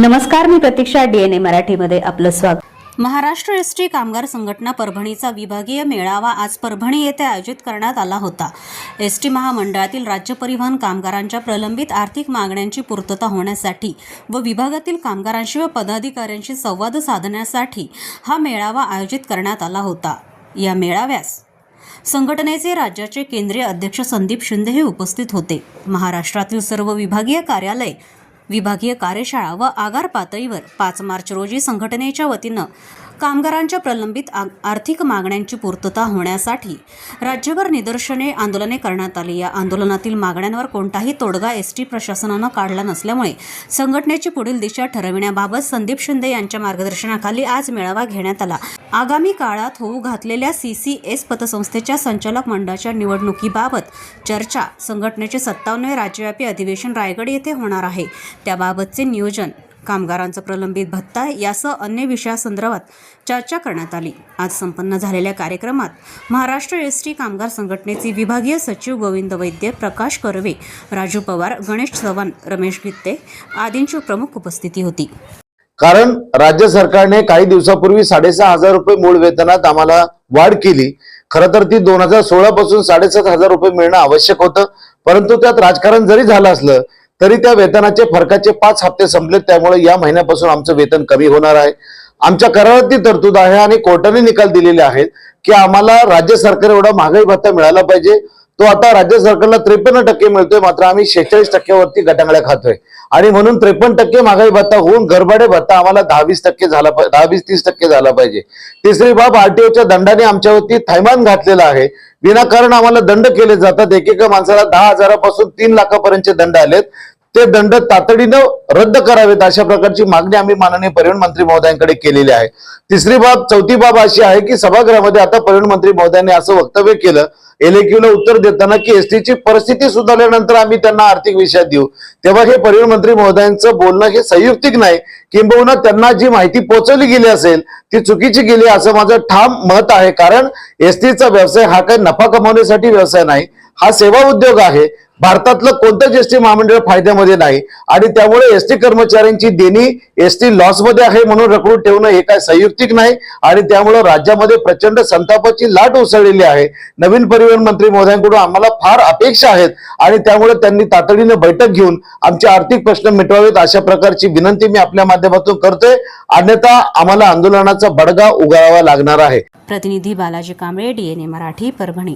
नमस्कार मी प्रतीक्षा डीएनए मराठीमध्ये आपलं स्वागत. महाराष्ट्र एस टी कामगार संघटना परभणीचा विभागीय मेळावा आज परभणी येथे आयोजित करण्यात आला होता. एस टी महामंडळातील राज्य परिवहन कामगारांच्या प्रलंबित आर्थिक मागण्यांची पूर्तता होण्यासाठी व विभागातील कामगारांशी व पदाधिकाऱ्यांशी संवाद साधण्यासाठी हा मेळावा आयोजित करण्यात आला होता. या मेळाव्यास संघटनेचे राज्याचे केंद्रीय अध्यक्ष संदीप शिंदे हे उपस्थित होते. महाराष्ट्रातील सर्व विभागीय कार्यालय विभागीय कार्यशाळा व आगार पातळीवर पाच मार्च रोजी संघटनेच्या वतीनं कामगारांच्या प्रलंबित आ- आर्थिक मागण्यांची पूर्तता होण्यासाठी राज्यभर निदर्शने आंदोलने करण्यात आली. या आंदोलनातील मागण्यांवर कोणताही तोडगा एस टी प्रशासनानं काढला नसल्यामुळे संघटनेची पुढील दिशा ठरविण्याबाबत संदीप शिंदे यांच्या मार्गदर्शनाखाली आज मेळावा घेण्यात आला. आगामी काळात होऊ घातलेल्या सी सी एस पतसंस्थेच्या संचालक मंडळाच्या निवडणुकीबाबत चर्चा संघटनेचे सत्तावन्नवे राज्यव्यापी अधिवेशन रायगड येथे होणार आहे. त्याबाबतचे नियोजन कामगारांचा प्रलंबित भत्ता यासह अन्य विषयासंदर्भात चर्चा करण्यात आली. आज संपन्न झालेल्या कार्यक्रमात महाराष्ट्र एस टी कामगार संघटनेचे विभागीय सचिव गोविंद वैद्य प्रकाश कर्वे राजू पवार गणेश चव्हाण रमेश गित्ते आदींची प्रमुख उपस्थिती होती. कारण राज्य सरकारने काही दिवसापूर्वी साडेसहा हजार रुपये मूळ वेतनात आम्हाला वाढ केली. खरं तर ती दोन हजार सोळा पासून साडेसात हजार रुपये मिळणं आवश्यक होतं. परंतु त्यात राजकारण जरी झालं असलं तरी त्या वेतनाचे फरकाचे पाच हप्ते संपले त्यामुळे या महिन्यापासून आमचं वेतन कमी होणार आहे. आमच्या करारात ती तरतूद आहे आणि कोर्टाने निकाल दिलेले आहेत की आम्हाला राज्य सरकार एवढा महागाई भत्ता मिळाला पाहिजे. तो आता राज्य सरकारला त्रेपन्न टक्के मिळतोय मात्र आम्ही शेहेचाळीस टक्क्यावरती गटांगड्या खातोय. आणि म्हणून त्रेपन्न टक्के महागाई भत्ता होऊन घरभाडे भत्ता आम्हाला दहावीस टक्के झाला पाहिजे तीस टक्के झाला पाहिजे. तिसरी बाब आरटीओच्या दंडाने आमच्यावरती थैमान घातलेला आहे. विनाकारण आम्हाला दंड केले जातात. एकेका माणसाला दहा हजारापासून तीन लाखापर्यंतचे दंड आलेत. ते दंड तातडीनं रद्द करावेत अशा प्रकारची मागणी आम्ही माननीय परिवहन मंत्री महोदयांकडे केलेली आहे. तिसरी बाब चौथी बाब अशी आहे की सभागृहामध्ये आता परिवहन मंत्री महोदयांनी असं वक्तव्य केलं एलएक्यूला उत्तर देताना की एसटीची परिस्थिती सुधारल्यानंतर आम्ही त्यांना आर्थिक विषयात देऊ. तेव्हा हे परिवहन मंत्री महोदयांचं बोलणं हे संयुक्तिक नाही किंबहुना त्यांना जी माहिती पोहोचवली गेली असेल ती चुकीची गेली असं माझं ठाम मत आहे. कारण एसटीचा व्यवसाय हा काही नफा कमावण्यासाठी व्यवसाय नाही हा सेवा उद्योग आहे. भारतातलं कोणतंच एसटी महामंडळ फायद्यामध्ये नाही. आणि त्यामुळे एसटी कर्मचाऱ्यांची देणी एसटी लॉसमध्ये आहे म्हणून रखडून ठेवणं हे काय संयुक्तिक नाही. आणि त्यामुळे राज्यामध्ये प्रचंड संतापाची लाट उसळलेली आहे. नवीन परिवहन मंत्री महोदयांकडून आम्हाला फार अपेक्षा आहेत. आणि त्यामुळे त्यांनी तातडीने बैठक घेऊन आमचे आर्थिक प्रश्न मिटवावेत अशा प्रकारची विनंती मी आपल्या माध्यमातून करतोय. अन्यथा आम्हाला आंदोलनाचा बडगा उगारावा लागणार आहे. प्रतिनिधी बालाजी कांबळे डीएनए मराठी परभणी.